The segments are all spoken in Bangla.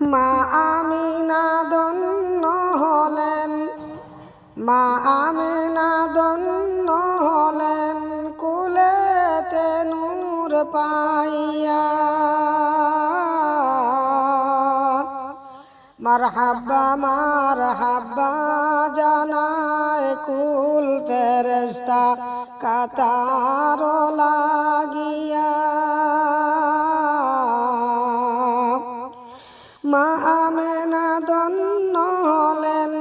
মা আমিনা দন্ন হলেন। মা আমিনা দন্ন হলেন, কুলেতে নূর পাইয়া। মারহাব্বা মারহাব্বা জানায় কুল ফেরেস্তা কাতার লাগিয়া। মা আমেনা দন্ন হলেন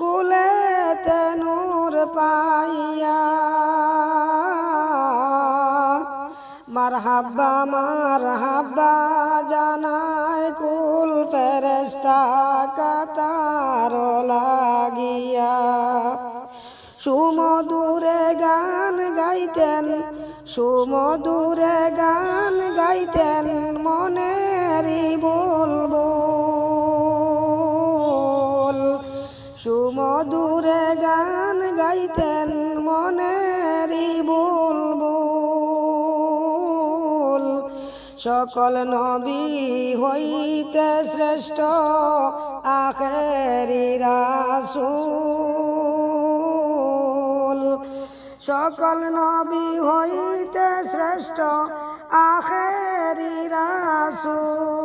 কুলেতে নূর পাইয়া। মারহাব্বা মারহাব্বা জানায় কুল ফেরেস্তা কাতার লাগিয়া। সুমধুরে গান গাইতেন, সুমধুরে গান গাইতেন মনেরই বলব সুমধুরে গান গাইতেন মনেরই বুলবুল। সকল নবী হইতে শ্রেষ্ঠ আখেরি রাসূল। সকল নবী হইতে শ্রেষ্ঠ আখেরি রাসূল।